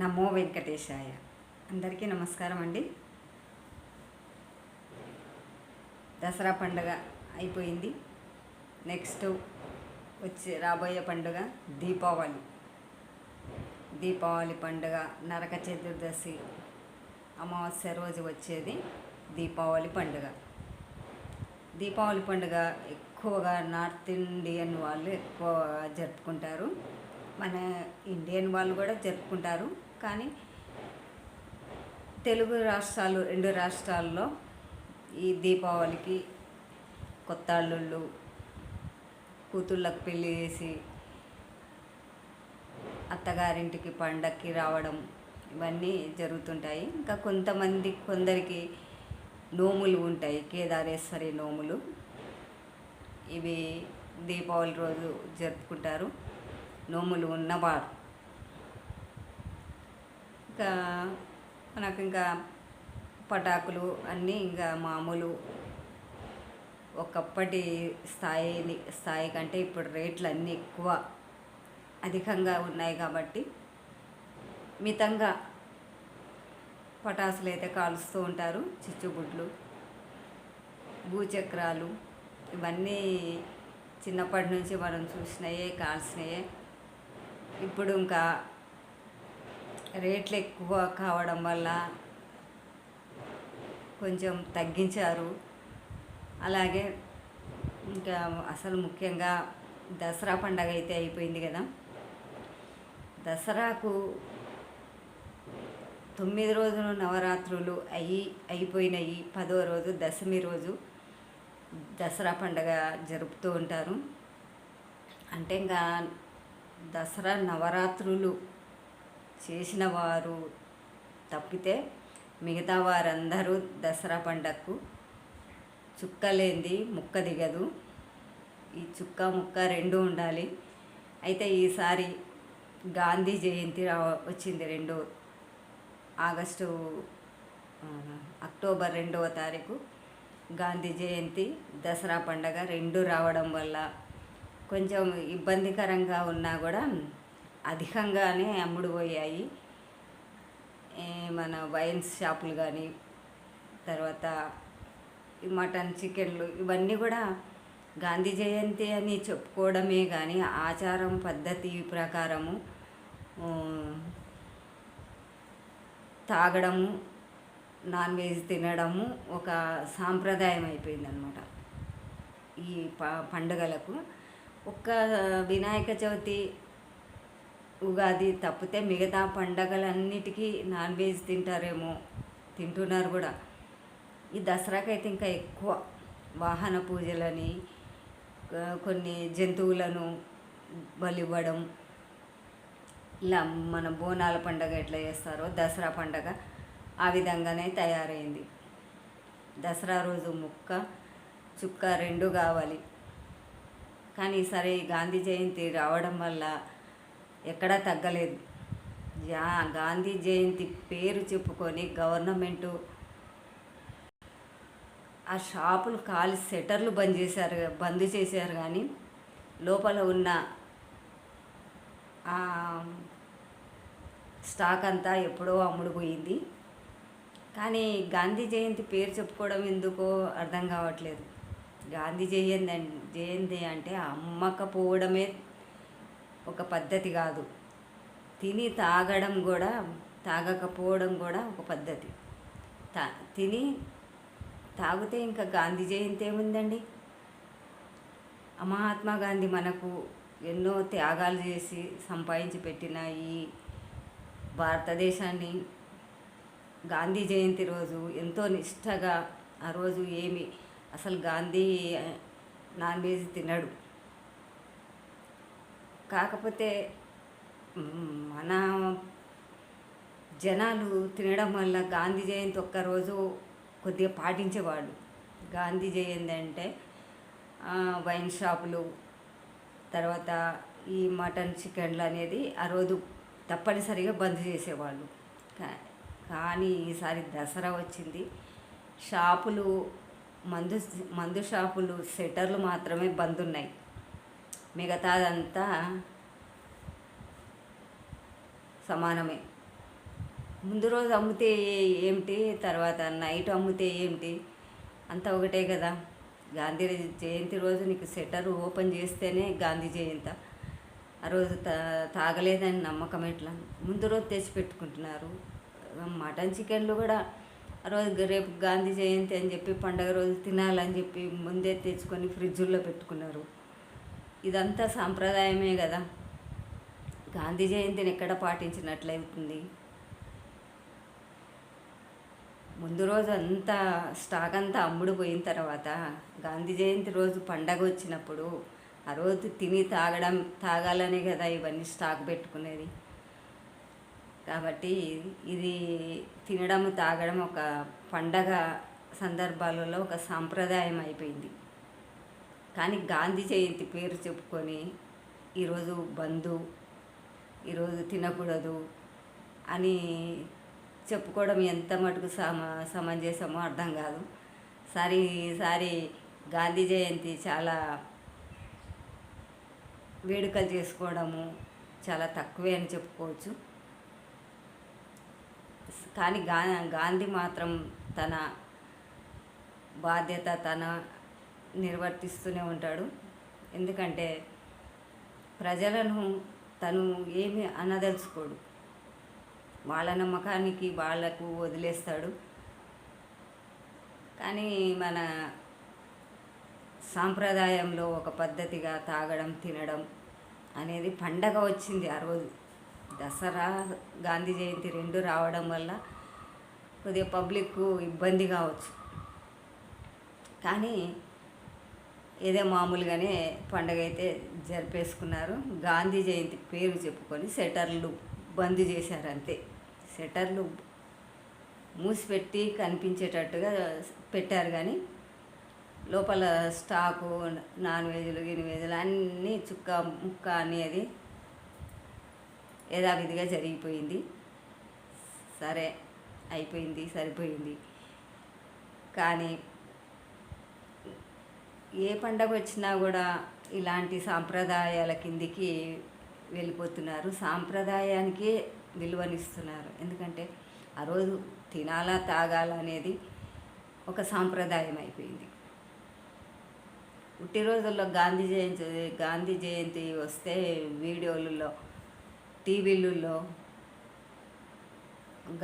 నమో వెంకటేశాయ. అందరికీ నమస్కారం అండి. దసరా పండుగ అయిపోయింది. నెక్స్ట్ వచ్చే రాబోయే పండుగ దీపావళి. దీపావళి పండుగ నరక చతుర్దశి అమావాస్య రోజు వచ్చేది దీపావళి పండుగ. దీపావళి పండుగ ఎక్కువగా నార్త్ ఇండియన్ వాళ్ళు ఎక్కువ జరుపుకుంటారు. మన ఇండియన్ వాళ్ళు కూడా జరుపుకుంటారు. కానీ తెలుగు రాష్ట్రాలు రెండు రాష్ట్రాల్లో ఈ దీపావళికి కొత్త అల్లుళ్ళు కూతుళ్ళకు పెళ్ళి చేసి అత్తగారింటికి పండక్కి రావడం ఇవన్నీ జరుగుతుంటాయి. ఇంకా కొంతమంది కొందరికి నోములు ఉంటాయి కేదారేశ్వరి నోములు. ఇవి దీపావళి రోజు జరుపుకుంటారు. నోములు ఉన్నవారు. ఇంకా మనకు ఇంకా పటాకులు అన్నీ ఇంకా మామూలు ఒకప్పటి స్థాయిని స్థాయి కంటే ఇప్పుడు రేట్లు అన్నీ ఎక్కువ అధికంగా ఉన్నాయి కాబట్టి మితంగా పటాసులు అయితే కాలుస్తూ ఉంటారు. చిచ్చుబుడ్లు భూచక్రాలు ఇవన్నీ చిన్నప్పటి నుంచి మనం చూసినయే కాల్సినయే. ఇప్పుడు ఇంకా రేట్లు ఎక్కువ కావడం వల్ల కొంచెం తగ్గించారు. అలాగే ఇంకా అసలు ముఖ్యంగా దసరా పండగ అయితే అయిపోయింది కదా. దసరాకు తొమ్మిది రోజులు నవరాత్రులు అయి అయిపోయినాయి. పదో రోజు దశమి రోజు దసరా పండగ జరుపుతూ ఉంటారు. అంటే ఇంకా దసరా నవరాత్రులు చేసిన వారు తప్పితే మిగతా వారందరూ దసరా పండగకు చుక్కలేంది ముక్క దిగదు. ఈ చుక్క ముక్క రెండు ఉండాలి. అయితే ఈసారి గాంధీ జయంతి రా వచ్చింది రెండో ఆగస్టు అక్టోబర్ రెండవ తారీఖు గాంధీ జయంతి దసరా పండగ రెండు రావడం వల్ల కొంచెం ఇబ్బందికరంగా ఉన్నా కూడా అధికంగానే అమ్ముడుపోయాయి మన వైన్స్ షాపులు కానీ తర్వాత మటన్ చికెన్లు ఇవన్నీ కూడా గాంధీ జయంతి అని చెప్పుకోవడమే కానీ ఆచారం పద్ధతి ప్రకారము తాగడము నాన్ వెజ్ తినడము ఒక సాంప్రదాయం అయిపోయింది అనమాట ఈ ప పండుగలకు. ఒక్క వినాయక చవితి ఉగాది తప్పితే మిగతా పండగలన్నిటికీ నాన్ వెజ్ తింటారేమో తింటున్నారు కూడా. ఈ దసరాకైతే ఇంకా ఎక్కువ వాహన పూజలని కొన్ని జంతువులను బలివ్వడం ఇలా మన బోనాల పండగ ఎట్లా చేస్తారో దసరా పండగ ఆ విధంగానే తయారైంది. దసరా రోజు ముక్క చుక్క రెండు కావాలి. కానీ సరే గాంధీ జయంతి రావడం వల్ల ఎక్కడా తగ్గలేదు. జా గాంధీ జయంతి పేరు చెప్పుకొని గవర్నమెంటు ఆ షాపులు కాలి సెటర్లు బంద్ చేశారు బంద్ చేశారు కానీ లోపల ఉన్న స్టాక్ అంతా ఎప్పుడో అమ్ముడుపోయింది. కానీ గాంధీ జయంతి పేరు చెప్పుకోవడం ఎందుకో అర్థం కావట్లేదు. గాంధీ జయంతి జయంతి అంటే అమ్మకపోవడమే ఒక పద్ధతి కాదు. తిని తాగడం కూడా తాగకపోవడం కూడా ఒక పద్ధతి. తా తిని తాగితే ఇంకా గాంధీ జయంతి ఏముందండి? మహాత్మా గాంధీ మనకు ఎన్నో త్యాగాలు చేసి సంపాదించి పెట్టిన ఈ భారతదేశాన్ని గాంధీ జయంతి రోజు ఎంతో నిష్టగా ఆ రోజు ఏమి అసలు గాంధీ నాన్ వెజ్ తినడు. కాకపోతే మన జనాలు తినడం వల్ల గాంధీ జయంతి ఒక్కరోజు కొద్దిగా పాటించేవాళ్ళు. గాంధీ జయంతి అంటే వైన్ షాపులు తర్వాత ఈ మటన్ చికెన్లు అనేది ఆ రోజు తప్పనిసరిగా బంద్ చేసేవాళ్ళు. కానీ ఈసారి దసరా వచ్చింది. షాపులు మందు మందు షాపులు సెటర్లు మాత్రమే బంద్ ఉన్నాయి. మిగతాదంతా సమానమే. ముందు రోజు అమ్మితే ఏమిటి తర్వాత నైట్ అమ్మితే ఏమిటి అంతా ఒకటే కదా. గాంధీ జయంతి రోజు నీకు సెటర్ ఓపెన్ చేస్తేనే గాంధీ జయంతి. ఆ రోజు తా తాగలేదని నమ్మకం ఎట్లా? ముందు రోజు తెచ్చి పెట్టుకుంటున్నారు. మటన్ చికెన్లు కూడా ఆ రోజు రేపు గాంధీ జయంతి అని చెప్పి పండగ రోజు తినాలని చెప్పి ముందే తెచ్చుకొని ఫ్రిడ్జుల్లో పెట్టుకున్నారు. ఇదంతా సాంప్రదాయమే కదా. గాంధీ జయంతిని ఎక్కడ పాటించినట్లయితుంది ముందు రోజు అంతా స్టాక్ అంతా అమ్ముడుపోయిన తర్వాత గాంధీ జయంతి రోజు పండగ వచ్చినప్పుడు ఆ రోజు తిని తాగడం తాగాలనే కదా ఇవన్నీ స్టాక్ పెట్టుకునేది. కాబట్టి ఇది తినడం తాగడం ఒక పండగ సందర్భాలలో ఒక సాంప్రదాయం అయిపోయింది. కానీ గాంధీ జయంతి పేరు చెప్పుకొని ఈరోజు బంధు ఈరోజు తినకూడదు అని చెప్పుకోవడం ఎంత మటుకు సమ సమంజసమో అర్థం కాదు. సారి ఈసారి గాంధీ జయంతి చాలా వేడుకలు చేసుకోవడము చాలా తక్కువే అని చెప్పుకోవచ్చు. కానీ గా గాంధీ మాత్రం తన బాధ్యత తన నిర్వర్తిస్తూనే ఉంటాడు. ఎందుకంటే ప్రజలను తను ఏమి అనదలుచుకోడు. వాళ్ళ నమ్మకానికి వాళ్ళకు వదిలేస్తాడు. కానీ మన సాంప్రదాయంలో ఒక పద్ధతిగా తాగడం తినడం అనేది పండగ వచ్చింది ఆ రోజు. దసరా గాంధీ జయంతి రెండు రావడం వల్ల కొద్దిగా పబ్లిక్ ఇబ్బంది కావచ్చు. కానీ ఏదో మామూలుగానే పండగ అయితే జరిపేసుకున్నారు. గాంధీ జయంతి పేరు చెప్పుకొని సెటర్లు బంద్ చేశారు అంతే సెటర్లు మూసిపెట్టి కనిపించేటట్టుగా పెట్టారు కానీ లోపల స్టాకు నాన్ వెజ్లు గిన్ వెజ్లు అన్నీ చుక్క ముక్క అనేది యథావిధిగా జరిగిపోయింది. సరే అయిపోయింది సరిపోయింది. కానీ ఏ పండగ వచ్చినా కూడా ఇలాంటి సాంప్రదాయాల కిందికి వెళ్ళిపోతున్నారు. సాంప్రదాయానికే విలువనిస్తున్నారు. ఎందుకంటే ఆ రోజు తినాలా తాగాలనేది ఒక సాంప్రదాయం అయిపోయింది. పుట్టి రోజుల్లో గాంధీ జయంతి గాంధీ జయంతి వస్తే వీడియోలలో టీవీలలో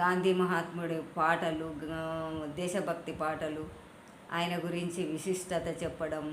గాంధీ మహాత్ముడి పాటలు దేశభక్తి పాటలు ఆయన గురించి విశిష్టత చెప్పడం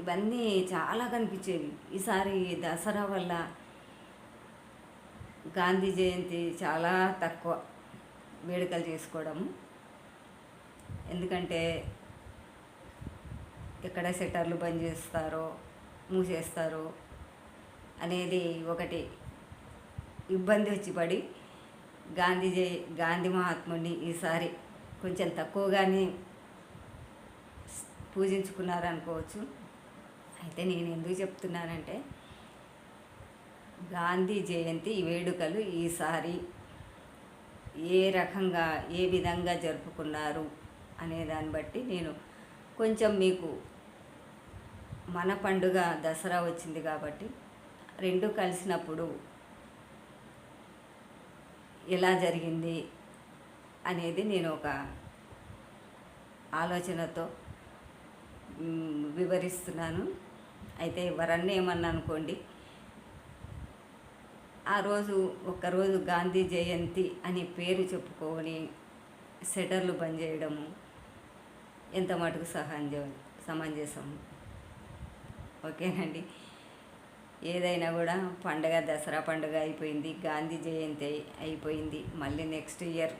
ఇవన్నీ చాలా కనిపించేవి. ఈసారి దసరా వల్ల గాంధీ జయంతి చాలా తక్కువ వేడుకలు చేసుకోవడం. ఎందుకంటే ఎక్కడ సెటర్లు బంద్ చేస్తారో మూసేస్తారో అనేది ఒకటి ఇబ్బంది వచ్చి పడి గాంధీ జయ గాంధీ మహాత్ముడిని ఈసారి కొంచెం తక్కువగానే పూజించుకున్నారనుకోవచ్చు. అయితే నేను ఎందుకు చెప్తున్నానంటే గాంధీ జయంతి వేడుకలు ఈసారి ఏ రకంగా ఏ విధంగా జరుపుకున్నారు అనే దాన్ని బట్టి నేను కొంచెం మీకు మన పండుగ దసరా వచ్చింది కాబట్టి రెండు కలిసినప్పుడు ఎలా జరిగింది అనేది నేను ఒక ఆలోచనతో వివరిస్తున్నాను. అయితే ఎవరన్నా ఏమన్నా అనుకోండి. ఆ రోజు ఒకరోజు గాంధీ జయంతి అని పేరు చెప్పుకొని సెటర్లు బంద్ చేయడము ఎంత మటుకు సహజం సమంజసం ఓకేనండి. ఏదైనా కూడా పండగ దసరా పండుగ అయిపోయింది గాంధీ జయంతి అయిపోయింది మళ్ళీ నెక్స్ట్ ఇయర్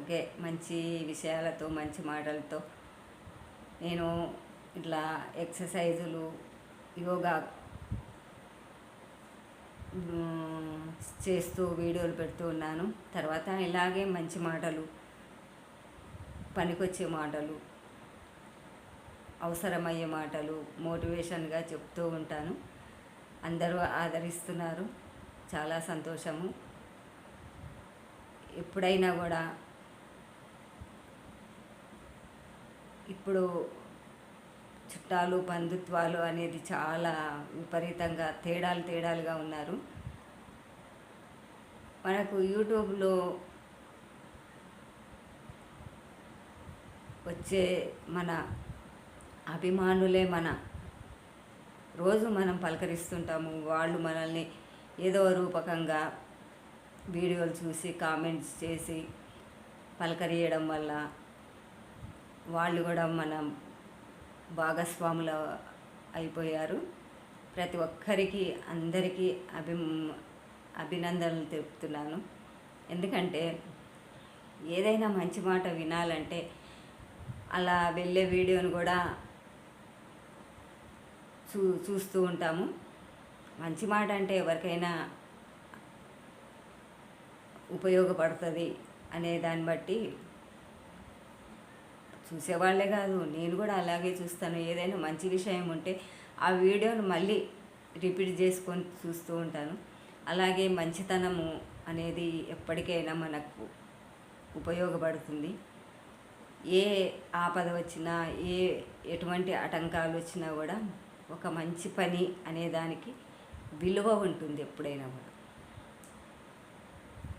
ఓకే మంచి విషయాలతో మంచి మాటలతో. నేను ఇట్లా ఎక్సర్సైజులు యోగా చేస్తూ వీడియోలు పెడుతూ ఉన్నాను. తర్వాత ఇలాగే మంచి మాటలు పనికొచ్చే మాటలు అవసరమయ్యే మాటలు మోటివేషన్గా చెప్తూ ఉంటాను. అందరూ ఆదరిస్తున్నారు. చాలా సంతోషము. ఎప్పుడైనా కూడా ఇప్పుడు చుట్టాలు బంధుత్వాలు అనేది చాలా విపరీతంగా తేడాలు తేడాలుగా ఉన్నారు. మనకు యూట్యూబ్లో వచ్చే మన అభిమానులే మన రోజు మనం పలకరిస్తుంటాము. వాళ్ళు మనల్ని ఏదో రూపకంగా వీడియోలు చూసి కామెంట్స్ చేసి పలకరియడం వల్ల వాళ్ళు కూడా మన భాగస్వాములు అయిపోయారు. ప్రతి ఒక్కరికి అందరికీ అభి అభినందనలు తెలుపుతున్నాను. ఎందుకంటే ఏదైనా మంచి మాట వినాలంటే అలా వెళ్ళే వీడియోను కూడా చూ చూస్తూ ఉంటాము. మంచి మాట అంటే ఎవరికైనా ఉపయోగపడుతుంది అనే దాన్ని బట్టి చూసేవాళ్ళే కాదు. నేను కూడా అలాగే చూస్తాను. ఏదైనా మంచి విషయం ఉంటే ఆ వీడియోను మళ్ళీ రిపీట్ చేసుకొని చూస్తూ ఉంటాను. అలాగే మంచితనము అనేది ఎప్పటికైనా మనకు ఉపయోగపడుతుంది. ఏ ఆపద వచ్చినా ఏ ఎటువంటి ఆటంకాలు వచ్చినా కూడా ఒక మంచి పని అనేదానికి విలువ ఉంటుంది ఎప్పుడైనా కూడా.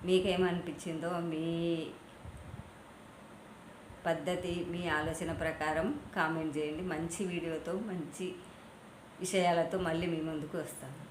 మీకేమనిపించిందో మీ పద్ధతి మీ ఆలోచన ప్రకారం కామెంట్ చేయండి. మంచి వీడియోతో మంచి విషయాలతో మళ్ళీ మీ ముందుకు వస్తాను.